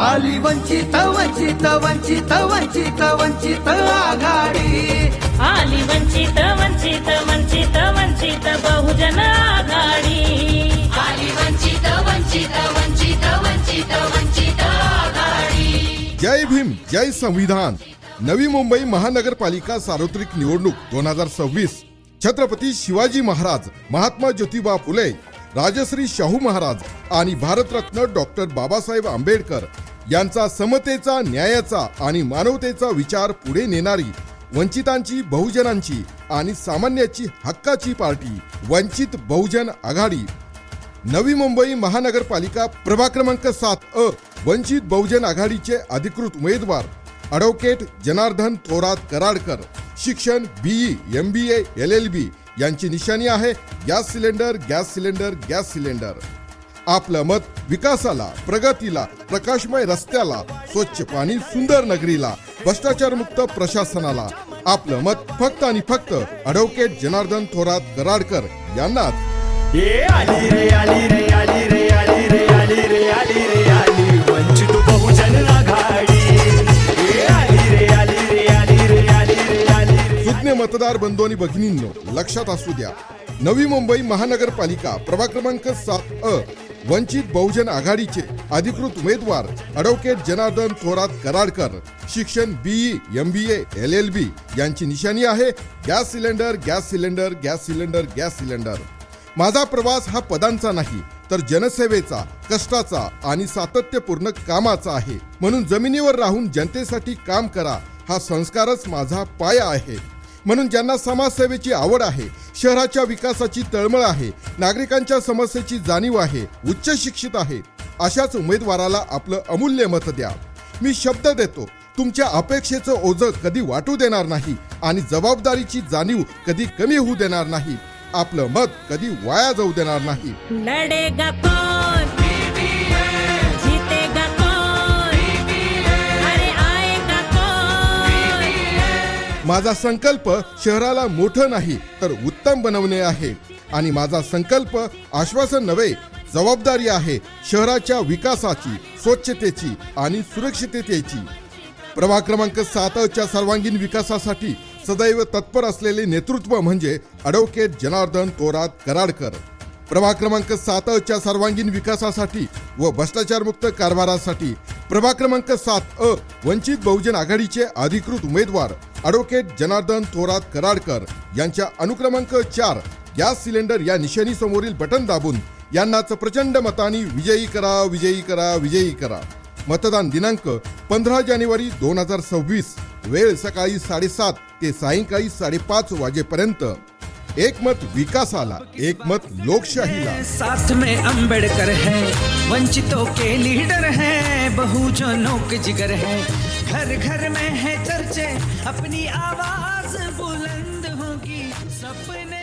आली वंचित वंचित वंचित वंचित वंचित आघाडी. आली वंचित वंचित वंचित वंचित बहुजन आघाडी. आली वंचित वंचित वंचित वंचित वंचित आघाडी. जय भीम जय संविधान. नवी मुंबई महानगरपालिका सार्वत्रिक निवडणूक दोन हजार सव्वीस. छत्रपती शिवाजी महाराज महात्मा ज्योतिबा फुले राजश्री शाहू महाराज आणि भारतरत्न डॉक्टर बाबासाहेब आंबेडकर यांचा समतेचा न्यायाचा आणि मानवतेचा विचार पुढे नेणारी वंचितांची बहुजनांची आणि सामान्याची हक्काची पार्टी वंचित बहुजन आघाडी. नवी मुंबई महानगरपालिका प्रभाग क्रमांक सात अ वंचित बहुजन आघाडीचे अधिकृत उमेदवार ॲडव्होकेट जनार्दन थोरात कराडकर. शिक्षण BE M B L L B यांची निशाणी आहे gas cylinder gas cylinder gas cylinder. आपलं मत विकासाला प्रगतीला प्रकाशमय रस्त्याला स्वच्छ पाणी सुंदर नगरीला भ्रष्टाचार मुक्त प्रशासनाला आपलं मत फक्त आणि फक्त ॲडव्होकेट जनार्दन थोरात कराडकर यांनाच वंचित बहुजन सुज्ञ मतदार बंधू आणि भगिनींनो लक्षात असू द्या नवी मुंबई महानगरपालिका प्रभाग क्रमांक सात अ वंचित बहुजन आघाडीचे अधिकृत उमेदवार अॅडव्होकेट जनार्दन थोरात कराडकर शिक्षण BE M B L L B यांची निशाणी आहे gas cylinder gas cylinder gas cylinder gas cylinder. माझा प्रवास हा पदांचा नाही तर जनसेवेचा कष्टाचा आणि सातत्यपूर्ण कामाचा आहे. म्हणून जमिनीवर राहून जनतेसाठी काम करा हा संस्कारच माझा पाया आहे. म्हणून ज्यांना समाजसेवेची आवड आहे शहराच्या विकासाची तळमळ आहे नागरिकांच्या समस्येची जाणीव आहे उच्च शिक्षित आहे अशाच उमेदवाराला आपलं अमूल्य मत द्या. मी शब्द देतो तुमच्या अपेक्षेचं ओझं कधी वाटू देणार नाही आणि जबाबदारीची जाणीव कधी कमी होऊ देणार नाही. आपलं मत कधी वाया जाऊ देणार नाही. माझा संकल्प शहराला मोठं नाही तर उत्तम बनवणे आहे. आणि माझा संकल्प आश्वासन नव्हे जबाबदारी आहे शहराच्या विकासाची स्वच्छतेची आणि सुरक्षिततेची. प्रभाग क्रमांक सातच्या सर्वांगीण विकासासाठी सदैव तत्पर असलेले नेतृत्व म्हणजे ॲडव्होकेट जनार्दन तोरात कराडकर. प्रभाग क्रमांक सातच्या सर्वांगीण विकासासाठी व भ्रष्टाचारमुक्त कारभारासाठी प्रभाग क्रमांक सात अ वंचित बहुजन आघाडीचे अधिकृत उमेदवार ॲडव्होकेट जनार्दन थोरात कराडकर यांच्या अनुक्रमांक चार गॅस सिलेंडर या निशाणी समोरील बटन दाबून यांनाच प्रचंड मतांनी विजयी करा विजयी करा विजयी करा. मतदान दिनांक पंधरा जानेवारी दोन हजार सव्वीस वेळ सकाळी साडेसात ते सायंकाळी साडेपाच वाजेपर्यंत. एक मत विकासाला एक मत लोकशाहीला. साथ में अंबेडकर है, वंचितों के लीडर है, बहुजनों के जिगर है। घर घर में है चर्चे, अपनी आवाज़ बुलंद होगी, सपने